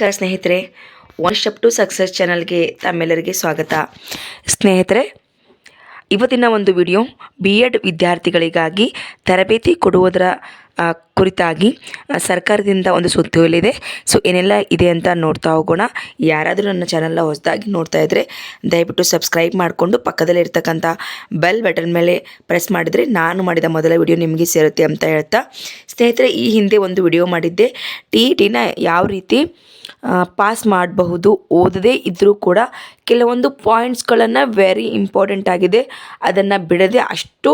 ನಮಸ್ಕಾರ ಸ್ನೇಹಿತರೆ one step to success ಚಾನಲ್ಗೆ ತಮ್ಮೆಲ್ಲರಿಗೆ ಸ್ವಾಗತ. ಸ್ನೇಹಿತರೆ, ಇವತ್ತಿನ ಒಂದು ವಿಡಿಯೋ ಬಿ ಎಡ್ ವಿದ್ಯಾರ್ಥಿಗಳಿಗಾಗಿ ತರಬೇತಿ ಕೊಡುವುದರ ಕುರಿತಾಗಿ ಸರ್ಕಾರದಿಂದ ಒಂದು ಸುತ್ತೋಲಿದೆ ಸೊ ಏನೆಲ್ಲ ಇದೆ ಅಂತ ನೋಡ್ತಾ ಹೋಗೋಣ. ಯಾರಾದರೂ ನನ್ನ ಚಾನಲ್ನ ಹೊಸದಾಗಿ ನೋಡ್ತಾ ಇದ್ದರೆ ದಯವಿಟ್ಟು ಸಬ್ಸ್ಕ್ರೈಬ್ ಮಾಡಿಕೊಂಡು ಪಕ್ಕದಲ್ಲೇ ಇರ್ತಕ್ಕಂಥ ಬೆಲ್ ಬಟನ್ ಮೇಲೆ ಪ್ರೆಸ್ ಮಾಡಿದರೆ ನಾನು ಮಾಡಿದ ಮೊದಲ ವಿಡಿಯೋ ನಿಮಗೆ ಸೇರುತ್ತೆ ಅಂತ ಹೇಳ್ತಾ. ಸ್ನೇಹಿತರೆ, ಈ ಹಿಂದೆ ಒಂದು ವಿಡಿಯೋ ಮಾಡಿದ್ದೆ. ಟಿ ಟಿನ ಯಾವ ರೀತಿ ಪಾಸ್ ಮಾಡಬಹುದು, ಓದದೇ ಇದ್ದರೂ ಕೂಡ ಕೆಲವೊಂದು ಪಾಯಿಂಟ್ಸ್ಗಳನ್ನು ವೆರಿ ಇಂಪಾರ್ಟೆಂಟ್ ಆಗಿದೆ. ಅದನ್ನು ಬಿಡದೆ ಅಷ್ಟು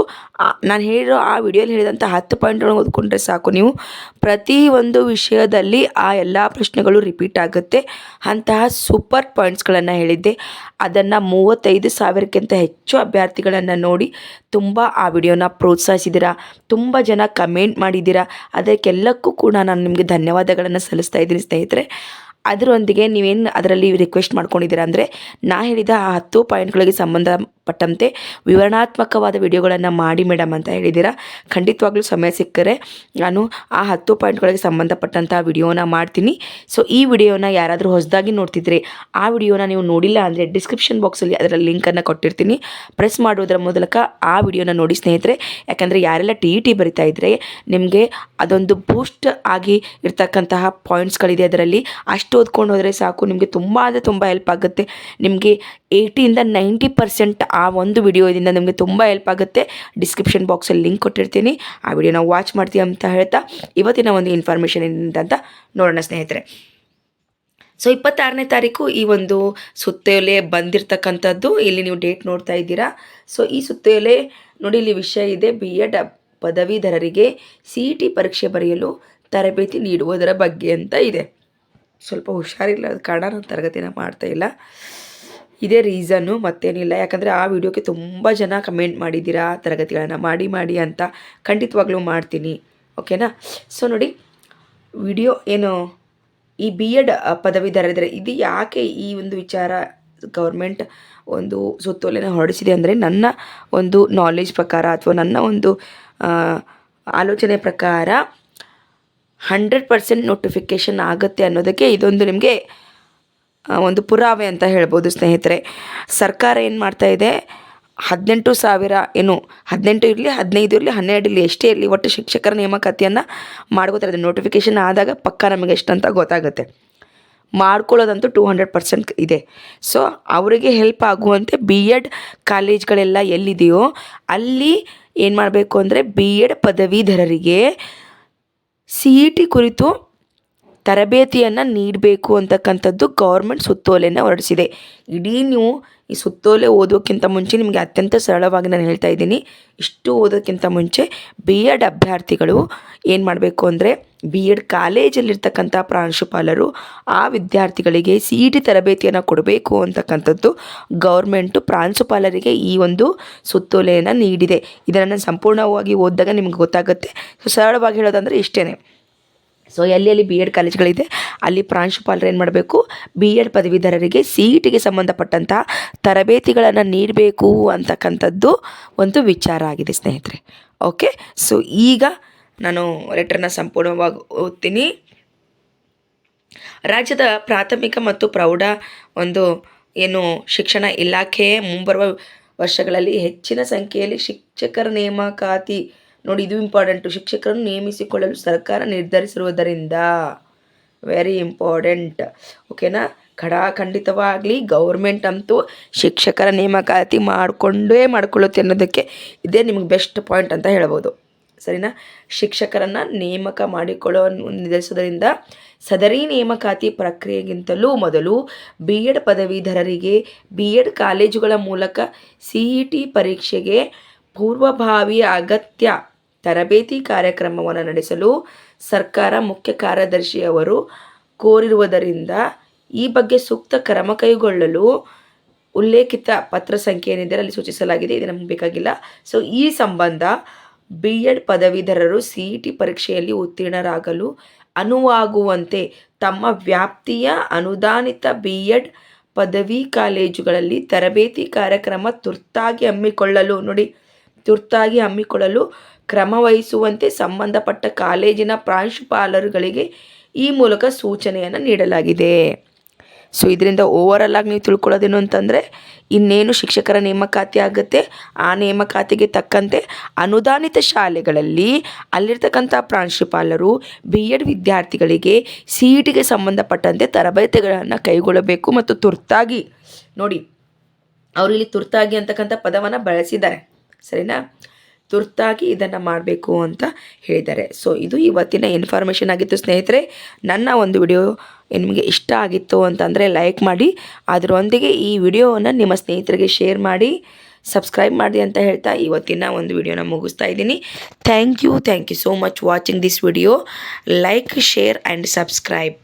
ನಾನು ಹೇಳಿರೋ ಆ ವಿಡಿಯೋಲಿ ಹೇಳಿದಂಥ ಹತ್ತು ಪಾಯಿಂಟ್ಗಳನ್ನು ಓದ್ಕೊಂಡ್ರೆ ಸಾಕು ನೀವು. ಪ್ರತಿ ಒಂದು ವಿಷಯದಲ್ಲಿ ಆ ಎಲ್ಲ ಪ್ರಶ್ನೆಗಳು ರಿಪೀಟ್ ಆಗುತ್ತೆ. ಅಂತಹ ಸೂಪರ್ ಪಾಯಿಂಟ್ಸ್ಗಳನ್ನು ಹೇಳಿದ್ದೆ. ಅದನ್ನು ಮೂವತ್ತೈದು ಸಾವಿರಕ್ಕಿಂತ ಹೆಚ್ಚು ಅಭ್ಯರ್ಥಿಗಳನ್ನು ನೋಡಿ ತುಂಬ ಆ ವಿಡಿಯೋನ ಪ್ರೋತ್ಸಾಹಿಸಿದ್ದೀರಾ ತುಂಬ ಜನ ಕಮೆಂಟ್ ಮಾಡಿದ್ದೀರಾ ಅದಕ್ಕೆಲ್ಲಕ್ಕೂ ಕೂಡ ನಾನು ನಿಮಗೆ ಧನ್ಯವಾದಗಳನ್ನು ಸಲ್ಲಿಸ್ತಾ ಇದ್ದೀನಿ ಸ್ನೇಹಿತರೆ. ಅದರೊಂದಿಗೆ ನೀವೇನು ಅದರಲ್ಲಿ ರಿಕ್ವೆಸ್ಟ್ ಮಾಡ್ಕೊಂಡಿದ್ದೀರಾ ಅಂದರೆ ನಾ ಹೇಳಿದ ಆ ಹತ್ತು ಪಾಯಿಂಟ್ಗಳಿಗೆ ಸಂಬಂಧಪಟ್ಟಂತೆ ವಿವರಣಾತ್ಮಕವಾದ ವಿಡಿಯೋಗಳನ್ನು ಮಾಡಿ ಮೇಡಮ್ ಅಂತ ಹೇಳಿದ್ದೀರಾ. ಖಂಡಿತವಾಗ್ಲೂ ಸಮಯ ಸಿಕ್ಕರೆ ನಾನು ಆ ಹತ್ತು ಪಾಯಿಂಟ್ಗಳಿಗೆ ಸಂಬಂಧಪಟ್ಟಂಥ ವಿಡಿಯೋನ ಮಾಡ್ತೀನಿ. ಸೊ ಈ ವಿಡಿಯೋನ ಯಾರಾದರೂ ಹೊಸದಾಗಿ ನೋಡ್ತಿದ್ರೆ ಆ ವಿಡಿಯೋನ ನೀವು ನೋಡಿಲ್ಲ ಅಂದರೆ ಡಿಸ್ಕ್ರಿಪ್ಷನ್ ಬಾಕ್ಸಲ್ಲಿ ಅದರ ಲಿಂಕನ್ನು ಕೊಟ್ಟಿರ್ತೀನಿ. ಪ್ರೆಸ್ ಮಾಡೋದ್ರ ಮೂಲಕ ಆ ವಿಡಿಯೋನ ನೋಡಿ ಸ್ನೇಹಿತರೆ. ಯಾಕಂದರೆ ಯಾರೆಲ್ಲ ಟಿ ಇ ಟಿ ಬರಿತಾ ಇದ್ದರೆ ನಿಮಗೆ ಅದೊಂದು ಬೂಸ್ಟ್ ಆಗಿ ಇರ್ತಕ್ಕಂತಹ ಪಾಯಿಂಟ್ಸ್ಗಳಿದೆ ಅದರಲ್ಲಿ. ಅಷ್ಟು ಓದ್ಕೊಂಡು ಹೋದರೆ ಸಾಕು. ನಿಮಗೆ ತುಂಬ ಅಂದರೆ ತುಂಬ ಹೆಲ್ಪ್ ಆಗುತ್ತೆ. ನಿಮಗೆ ಏಯ್ಟಿಯಿಂದ ನೈಂಟಿ ಪರ್ಸೆಂಟ್ ಆ ಒಂದು ವಿಡಿಯೋದಿಂದ ನಿಮಗೆ ತುಂಬ ಹೆಲ್ಪ್ ಆಗುತ್ತೆ. ಡಿಸ್ಕ್ರಿಪ್ಷನ್ ಬಾಕ್ಸಲ್ಲಿ ಲಿಂಕ್ ಕೊಟ್ಟಿರ್ತೀನಿ. ಆ ವಿಡಿಯೋನ ವಾಚ್ ಮಾಡ್ತೀವಿ ಅಂತ ಹೇಳ್ತಾ ಇವತ್ತಿನ ಒಂದು ಇನ್ಫಾರ್ಮೇಷನ್ ಏನಿದೆ ಅಂತ ನೋಡೋಣ ಸ್ನೇಹಿತರೆ. ಸೊ ಇಪ್ಪತ್ತಾರನೇ ತಾರೀಕು ಈ ಒಂದು ಸುತ್ತೋಲೆ ಬಂದಿರತಕ್ಕಂಥದ್ದು ಇಲ್ಲಿ ನೀವು ಡೇಟ್ ನೋಡ್ತಾ ಇದ್ದೀರಾ. ಸೊ ಈ ಸುತ್ತೋಲೆ ನೋಡಿ ಇಲ್ಲಿ ವಿಷಯ ಇದೆ. ಬಿ ಎಡ್ ಪದವೀಧರರಿಗೆ ಸಿ ಇ ಟಿ ಪರೀಕ್ಷೆ ಬರೆಯಲು ತರಬೇತಿ ನೀಡುವುದರ ಬಗ್ಗೆ ಅಂತ ಇದೆ. ಸ್ವಲ್ಪ ಹುಷಾರಿಲ್ಲದ ಕಾರಣ ನಾನು ತರಗತಿನ ಮಾಡ್ತಾ ಇಲ್ಲ. ಇದೇ ರೀಸನ್ನು ಮತ್ತೇನಿಲ್ಲ. ಯಾಕಂದರೆ ಆ ವಿಡಿಯೋಕ್ಕೆ ತುಂಬ ಜನ ಕಮೆಂಟ್ ಮಾಡಿದ್ದೀರಾ ತರಗತಿಗಳನ್ನು ಮಾಡಿ ಮಾಡಿ ಅಂತ ಖಂಡಿತವಾಗ್ಲೂ ಮಾಡ್ತೀನಿ. ಓಕೆನಾ ಸೊ ನೋಡಿ ವಿಡಿಯೋ ಏನು, ಈ ಬಿ ಎಡ್ ಪದವೀಧರರಿದ್ದಾರೆ ಇದು ಯಾಕೆ ಈ ಒಂದು ವಿಚಾರ ಗೌರ್ಮೆಂಟ್ ಒಂದು ಸುತ್ತೋಲೆನ ಹೊರಡಿಸಿದೆ ಅಂದರೆ ನನ್ನ ಒಂದು ನಾಲೆಜ್ ಪ್ರಕಾರ ಅಥವಾ ನನ್ನ ಒಂದು ಆಲೋಚನೆ ಪ್ರಕಾರ ಹಂಡ್ರೆಡ್ ಪರ್ಸೆಂಟ್ ನೋಟಿಫಿಕೇಷನ್ ಆಗುತ್ತೆ ಅನ್ನೋದಕ್ಕೆ ಇದೊಂದು ನಿಮಗೆ ಒಂದು ಪುರಾವೆ ಅಂತ ಹೇಳ್ಬೋದು ಸ್ನೇಹಿತರೆ. ಸರ್ಕಾರ ಏನು ಮಾಡ್ತಾ ಇದೆ? ಹದಿನೆಂಟು ಸಾವಿರ, ಏನು, ಹದಿನೆಂಟು ಇರಲಿ, ಹದಿನೈದು ಇರಲಿ, ಹನ್ನೆರಡು ಇರಲಿ, ಎಷ್ಟೇ ಇರಲಿ ಒಟ್ಟು ಶಿಕ್ಷಕರ ನೇಮಕಾತಿಯನ್ನು ಮಾಡ್ಕೋತಾರೆ. ನೋಟಿಫಿಕೇಷನ್ ಆದಾಗ ಪಕ್ಕ ನಮಗೆ ಎಷ್ಟಂತ ಗೊತ್ತಾಗುತ್ತೆ. ಮಾಡ್ಕೊಳ್ಳೋದಂತೂ ಟೂ ಹಂಡ್ರೆಡ್ ಪರ್ಸೆಂಟ್ ಇದೆ. ಸೊ ಅವರಿಗೆ ಹೆಲ್ಪ್ ಆಗುವಂತೆ ಬಿ ಎಡ್ ಕಾಲೇಜ್ಗಳೆಲ್ಲ ಎಲ್ಲಿದೆಯೋ, ಅಲ್ಲಿ ಏನು ಮಾಡಬೇಕು ಅಂದರೆ ಬಿ ಎಡ್ ಪದವೀಧರರಿಗೆ ಸಿ ಇ ಟಿ ಕುರಿತು ತರಬೇತಿಯನ್ನು ನೀಡಬೇಕು ಅಂತಕ್ಕಂಥದ್ದು ಗೌರ್ಮೆಂಟ್ ಸುತ್ತೋಲೆಯನ್ನು ಹೊರಡಿಸಿದೆ. ಇಡೀ ನೀವು ಈ ಸುತ್ತೋಲೆ ಓದೋಕ್ಕಿಂತ ಮುಂಚೆ ನಿಮಗೆ ಅತ್ಯಂತ ಸರಳವಾಗಿ ನಾನು ಹೇಳ್ತಾ ಇದ್ದೀನಿ. ಇಷ್ಟು ಓದೋಕ್ಕಿಂತ ಮುಂಚೆ ಬಿ ಎಡ್ ಅಭ್ಯರ್ಥಿಗಳು ಏನು ಮಾಡಬೇಕು ಅಂದರೆ ಬಿ ಎಡ್ ಕಾಲೇಜಲ್ಲಿರ್ತಕ್ಕಂಥ ಪ್ರಾಂಶುಪಾಲರು ಆ ವಿದ್ಯಾರ್ಥಿಗಳಿಗೆ ಸಿ ಇ ಟಿ ತರಬೇತಿಯನ್ನು ಕೊಡಬೇಕು ಅಂತಕ್ಕಂಥದ್ದು ಗೌರ್ಮೆಂಟು ಪ್ರಾಂಶುಪಾಲರಿಗೆ ಈ ಒಂದು ಸುತ್ತೋಲೆಯನ್ನು ನೀಡಿದೆ. ಇದನ್ನು ನಾನು ಸಂಪೂರ್ಣವಾಗಿ ಓದಿದಾಗ ನಿಮ್ಗೆ ಗೊತ್ತಾಗುತ್ತೆ. ಸರಳವಾಗಿ ಹೇಳೋದಂದರೆ ಇಷ್ಟೇ ಸೊ ಎಲ್ಲಿ ಎಲ್ಲಿ ಬಿ ಎಡ್ ಕಾಲೇಜ್ಗಳಿದೆ ಅಲ್ಲಿ ಪ್ರಾಂಶುಪಾಲರು ಏನು ಮಾಡಬೇಕು? ಬಿ ಎಡ್ ಪದವೀಧರರಿಗೆ ಸಿ ಇ ಟಿಗೆ ಸಂಬಂಧಪಟ್ಟಂಥ ತರಬೇತಿಗಳನ್ನು ನೀಡಬೇಕು ಅಂತಕ್ಕಂಥದ್ದು ಒಂದು ವಿಚಾರ ಆಗಿದೆ ಸ್ನೇಹಿತರೆ. ಓಕೆ ಸೊ ಈಗ ನಾನು ಲೆಟರ್ನ ಸಂಪೂರ್ಣವಾಗಿ ಓದ್ತೀನಿ. ರಾಜ್ಯದ ಪ್ರಾಥಮಿಕ ಮತ್ತು ಪ್ರೌಢ ಒಂದು ಏನು ಶಿಕ್ಷಣ ಇಲಾಖೆ ಮುಂಬರುವ ವರ್ಷಗಳಲ್ಲಿ ಹೆಚ್ಚಿನ ಸಂಖ್ಯೆಯಲ್ಲಿ ಶಿಕ್ಷಕರ ನೇಮಕಾತಿ ನೋಡಿ, ಇದು ಇಂಪಾರ್ಟೆಂಟು ಶಿಕ್ಷಕರನ್ನು ನೇಮಿಸಿಕೊಳ್ಳಲು ಸರ್ಕಾರ ನಿರ್ಧರಿಸಿರುವುದರಿಂದ ವೆರಿ ಇಂಪಾರ್ಟೆಂಟ್ ಓಕೆನಾ ಖಡಾ ಖಂಡಿತವಾಗಲಿ ಗೌರ್ಮೆಂಟ್ ಅಂತೂ ಶಿಕ್ಷಕರ ನೇಮಕಾತಿ ಮಾಡಿಕೊಂಡೇ ಮಾಡ್ಕೊಳ್ಳುತ್ತೆ ಅನ್ನೋದಕ್ಕೆ ಇದೇ ನಿಮಗೆ ಬೆಸ್ಟ್ ಪಾಯಿಂಟ್ ಅಂತ ಹೇಳ್ಬೋದು. ಸರಿನಾ? ಶಿಕ್ಷಕರನ್ನು ನೇಮಕ ಮಾಡಿಕೊಳ್ಳೋ ನಿರ್ಧರಿಸೋದರಿಂದ ಸದರಿ ನೇಮಕಾತಿ ಪ್ರಕ್ರಿಯೆಗಿಂತಲೂ ಮೊದಲು ಬಿ ಎಡ್ ಪದವೀಧರರಿಗೆ ಬಿ ಎಡ್ ಕಾಲೇಜುಗಳ ಮೂಲಕ ಸಿ ಇ ಟಿ ಪರೀಕ್ಷೆಗೆ ಪೂರ್ವಭಾವಿ ಅಗತ್ಯ ತರಬೇತಿ ಕಾರ್ಯಕ್ರಮವನ್ನು ನಡೆಸಲು ಸರ್ಕಾರ ಮುಖ್ಯ ಕಾರ್ಯದರ್ಶಿಯವರು ಕೋರಿರುವುದರಿಂದ ಈ ಬಗ್ಗೆ ಸೂಕ್ತ ಕ್ರಮ ಕೈಗೊಳ್ಳಲು ಉಲ್ಲೇಖಿತ ಪತ್ರ ಸಂಖ್ಯೆ ಏನಿದೆ ಅಲ್ಲಿ ಸೂಚಿಸಲಾಗಿದೆ ಇದು ನಮಗೆ ಬೇಕಾಗಿಲ್ಲ ಸೊ ಈ ಸಂಬಂಧ ಬಿ ಎಡ್ ಪದವೀಧರರು ಸಿ ಇ ಟಿ ಪರೀಕ್ಷೆಯಲ್ಲಿ ಉತ್ತೀರ್ಣರಾಗಲು ಅನುವಾಗುವಂತೆ ತಮ್ಮ ವ್ಯಾಪ್ತಿಯ ಅನುದಾನಿತ ಬಿ ಎಡ್ ಪದವಿ ಕಾಲೇಜುಗಳಲ್ಲಿ ತರಬೇತಿ ಕಾರ್ಯಕ್ರಮ ತುರ್ತಾಗಿ ಹಮ್ಮಿಕೊಳ್ಳಲು, ನೋಡಿ ತುರ್ತಾಗಿ ಹಮ್ಮಿಕೊಳ್ಳಲು ಕ್ರಮ ವಹಿಸುವಂತೆ ಸಂಬಂಧಪಟ್ಟ ಕಾಲೇಜಿನ ಪ್ರಾಂಶುಪಾಲರುಗಳಿಗೆ ಈ ಮೂಲಕ ಸೂಚನೆಯನ್ನು ನೀಡಲಾಗಿದೆ. ಸೊ ಇದರಿಂದ ಓವರಲ್ ಆಗಿ ನೀವು ತಿಳ್ಕೊಳ್ಳೋದೇನು ಅಂತಂದರೆ, ಇನ್ನೇನು ಶಿಕ್ಷಕರ ನೇಮಕಾತಿ ಆಗುತ್ತೆ, ಆ ನೇಮಕಾತಿಗೆ ತಕ್ಕಂತೆ ಅನುದಾನಿತ ಶಾಲೆಗಳಲ್ಲಿ ಅಲ್ಲಿರ್ತಕ್ಕಂಥ ಪ್ರಾಂಶುಪಾಲರು ಬಿ ಎಡ್ ವಿದ್ಯಾರ್ಥಿಗಳಿಗೆ ಸಿ ಸಂಬಂಧಪಟ್ಟಂತೆ ತರಬೇತಿಗಳನ್ನು ಕೈಗೊಳ್ಳಬೇಕು ಮತ್ತು ತುರ್ತಾಗಿ, ನೋಡಿ, ಅವರು ಇಲ್ಲಿ ತುರ್ತಾಗಿ ಅಂತಕ್ಕಂಥ ಪದವನ್ನು ಬಳಸಿದ್ದಾರೆ. ಸರಿನಾ? ತುರ್ತಾಗಿ ಇದನ್ನು ಮಾಡಬೇಕು ಅಂತ ಹೇಳಿದ್ದಾರೆ. ಸೊ ಇದು ಇವತ್ತಿನ ಇನ್ಫಾರ್ಮೇಷನ್ ಆಗಿತ್ತು ಸ್ನೇಹಿತರೆ. ನನ್ನ ಒಂದು ವಿಡಿಯೋ ನಿಮಗೆ ಇಷ್ಟ ಆಗಿತ್ತು ಅಂತಂದರೆ ಲೈಕ್ ಮಾಡಿ. ಅದರೊಂದಿಗೆ ಈ ವಿಡಿಯೋವನ್ನು ನಿಮ್ಮ ಸ್ನೇಹಿತರಿಗೆ ಶೇರ್ ಮಾಡಿ ಸಬ್ಸ್ಕ್ರೈಬ್ ಮಾಡಿ ಅಂತ ಹೇಳ್ತಾ ಇವತ್ತಿನ ಒಂದು ವಿಡಿಯೋನ ಮುಗಿಸ್ತಾ ಇದ್ದೀನಿ. Thank you thank you so much watching this video like share and subscribe